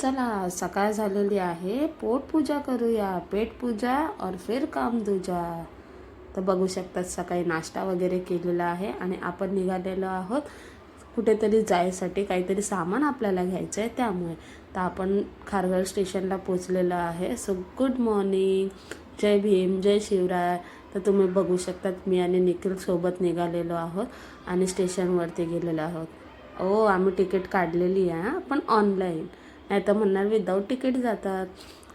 चला सकाळ झालेली आहे. पोटपूजा करूया पेटपूजा और फिर काम दुजा. तर बघू शकतात सकाळी नाश्ता वगैरे केलेला आहे आणि आपण निघालेलो आहोत. कुठेतरी जायसाठी काहीतरी सामान आपल्याला घ्यायचं आहे त्यामुळे. तर आपण खारघर स्टेशनला पोचलेलो आहे. सो गुड मॉर्निंग जय भीम जय शिवराय. तर तुम्ही बघू शकतात मी आणि निखिल सोबत निघालेलो आहोत आणि स्टेशनवरती गेलेलो आहोत. ओ आम्ही तिकीट काढलेली आहे पण ऑनलाईन नाही तर म्हणणार विदाऊट तिकीट जातात.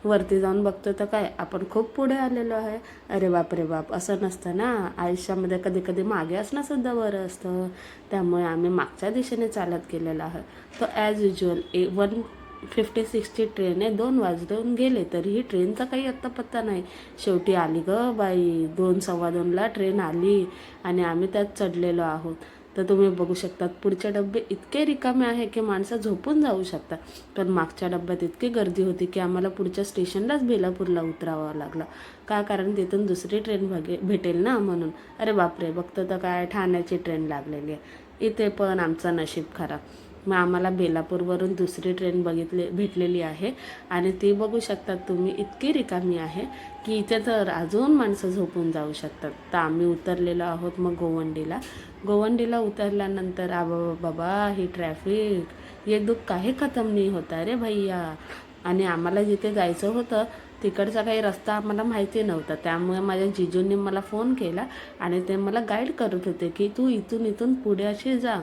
वरती जाऊन बघतो तर काय? आपण खूप पुढे आलेलो आहे. अरे बाप रे बाप असं नसतं ना. आयुष्यामध्ये कधी कधी मागे असणं सुद्धा बरं असतं. त्यामुळे आम्ही मागच्या दिशेने चालत गेलेलो आहे. तर as usual a one fifty सिक्सची train आहे दोन वाजून गेले तरीही ट्रेनचा काही आत्ता पत्ता नाही. शेवटी आली ग बाई. दोन सव्वा दोनला ट्रेन आली आणि आम्ही त्यात चढलेलो आहोत. तर तुम्ही बघू शकतात पुढचे डबे इतके रिकामे आहे की माणसं झोपून जाऊ शकतात. पण मागच्या डब्यात इतकी गर्दी होती की आम्हाला पुढच्या स्टेशनलाच बेलापूरला उतरावं लागलं. का? कारण तिथून दुसरी ट्रेन भगे भेटेल ना म्हणून. अरे बापरे बघतो तर काय ठाण्याची ट्रेन लागलेली आहे. इथे पण आमचं नशीब खराब. मग आम्हाला बेलापूरवरून दुसरी ट्रेन बघितली भेटलेली आहे. आणि ती बघू शकतात तुम्ही इतकी रिकामी आहे की इथे तर अजून माणसं झोपून जाऊ शकतात. तर आम्ही उतरलेलो आहोत मग गोवंडीला. गोवंडीला उतरल्यानंतर आबा बाबा ही ट्रॅफिक ये दुःख काही खतम नाही होता रे भैया. आणि आम्हाला जिथे जायचं होतं तिकडचा काही रस्ता आम्हाला माहिती नव्हता. त्यामुळे माझ्या जिजूंनी मला फोन केला आणि ते मला गाईड करत होते की तू इथून इथून पुढे अशी जा.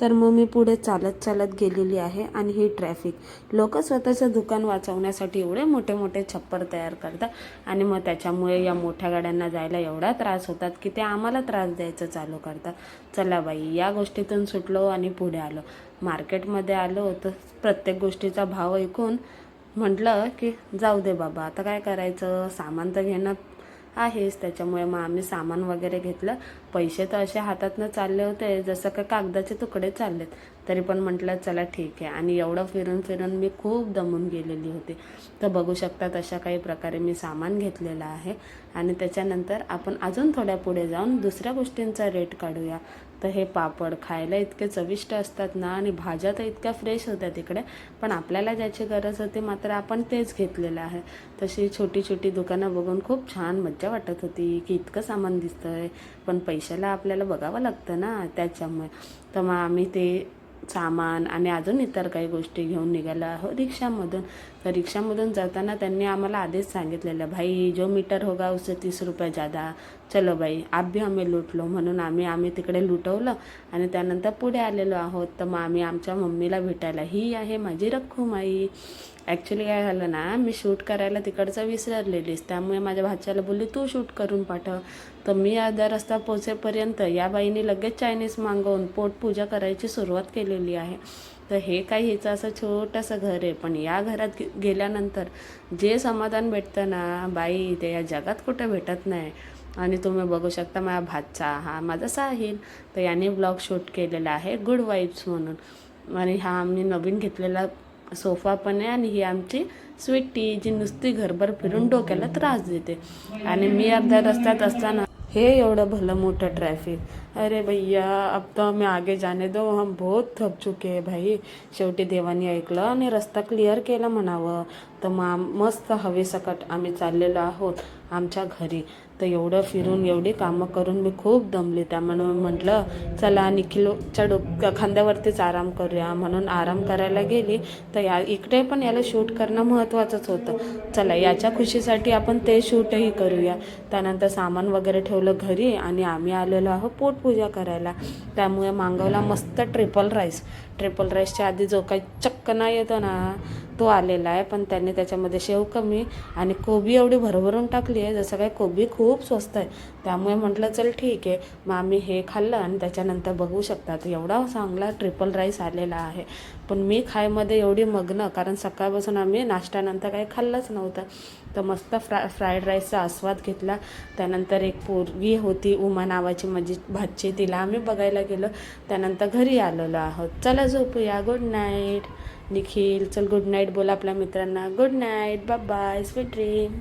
तर मग मी पुढे चालत चालत गेलेली आहे आणि ही ट्रॅफिक लोक स्वतःचं दुकान वाचवण्यासाठी एवढे मोठे मोठे छप्पर तयार करतात आणि मग त्याच्यामुळे या मोठ्या गाड्यांना जायला एवढा त्रास होतात की ते आम्हाला त्रास द्यायचं चालू करतात. चला बाई या गोष्टीतून सुटलो आणि पुढे आलो. मार्केटमध्ये आलो तर प्रत्येक गोष्टीचा भाव ऐकून म्हटलं की जाऊ दे बाबा आता काय करायचं? सामान तर घेणं आहेच. त्याच्यामुळे मग आम्ही सामान वगैरे घेतलं. पैसे तर असे हातातनं चालले होते जसं का कागदाचे तुकडे चाललेत. तरी पण म्हटलं चला ठीक आहे. आणि एवढं फिरून फिरून मी खूप दमून गेलेली होती. तर बघू शकता अशा काही प्रकारे मी सामान घेतलेलं आहे. आणि त्याच्यानंतर आपण अजून थोड्या पुढे जाऊन दुसऱ्या गोष्टींचा रेट काढूया. तर हे पापड खायला इतके चविष्ट असतात ना आणि भाज्या तर इतक्या फ्रेश होत्या तिकडे पण आपल्याला ज्याची गरज होती मात्र आपण तेच घेतलेलं आहे. तशी छोटी छोटी दुकानं बघून खूप छान मज्जा वाटत होती की इतकं सामान दिसतंय पण पैशाला आपल्याला बघावं लागतं ना त्याच्यामुळे. तर मग आम्ही ते सामान आणि अजून इतर काही गोष्टी घेऊन निघालो आहोत रिक्षामधून. तर रिक्षामधून जाताना त्यांनी आम्हाला आधीच सांगितलेलं भाई जो मीटर होगा उससे तीस रुपये जादा चलो बाई आप भी आम्ही लुटलो म्हणून आम्ही आम्ही तिकडे लुटवलं आणि त्यानंतर पुढे आलेलो आहोत. तर मग आम्ही आमच्या मम्मीला भेटायला ही आहे माझी रखुमाई ॲक्च्युली काय झालं ना मी शूट करायला तिकडचं विसरलेलीस त्यामुळे माझ्या भाच्याला बोलली तू शूट करून पाठव तर मी अर्धा रस्ता पोचेपर्यंत या बाईने लगेच चायनीज मागवून पोटपूजा करायची सुरुवात केलेली आहे. तर हे काही हिचं असं छोटंसं घर आहे. पण या घरात गे- गेल्यानंतर जे समाधान भेटतं ना बाई ते या जगात कुठं भेटत नाही. आणि तुम्ही बघू शकता माझा भाचा हा माझा साहिल. तर याने ब्लॉग शूट केलेला आहे गुड वाईब्स म्हणून. आणि हा आम्ही नवीन घेतलेला सोफा पण आहे आणि ही आमची स्वीटी जी नुसती घरभर फिरून डोक्याला त्रास देते. आणि मी अर्ध्या रस्त्यात असताना हे एवढं भलं मोठं ट्रॅफिक अरे भैया अब तो हमें आगे जाने दो. हम बहुत थक चुके हैं भाई. शेवटी देवानी ऐकलं आणि रस्ता क्लिअर केला म्हणावं. तर मग मस्त हवेसकट आम्ही चाललेलो आहोत आमच्या घरी. तर एवढं फिरून एवढी कामं करून मी खूप दमले. त्यामुळे म्हटलं चला निखिलच्या डोक्या खांद्यावरतीच आराम करूया. म्हणून आराम करायला गेली. तर या इकडे पण याला शूट करणं महत्त्वाचंच होतं. चला याच्या खुशीसाठी आपण ते शूटही करूया. त्यानंतर सामान वगैरे ठेवलं घरी आणि आम्ही आलेलो आहोत पोटपूजा करायला. त्यामुळे मागवला मस्त ट्रिपल राईस. ट्रिपल राईसच्या आधी जो काही चक्क नाही येतो ना तो आलेला आहे पण त्यांनी त्याच्यामध्ये शेव कमी आणि कोबी एवढी भरभरून टाकली आहे जसं काय कोबी खूप स्वस्त आहे. त्यामुळे म्हटलं चल ठीक आहे मग आम्ही हे खाल्लं आणि त्याच्यानंतर बघू शकतात एवढा चांगला ट्रिपल राईस आलेला आहे. पण मी खायमध्ये एवढी मग्न कारण सकाळपासून आम्ही नाश्त्यानंतर काही खाल्लंच नव्हतं. तर मस्त फ्रा फ्राईड राईसचा आस्वाद घेतला. त्यानंतर एक पोरगी होती उमा नावाची माझी भाची तिला आम्ही बघायला गेलो. त्यानंतर घरी आलेलो आहोत. चला झोपूया गुड नाईट निखिल चल गुड नाईट बोला आपल्या मित्रांना. Good night bye bye sweet dream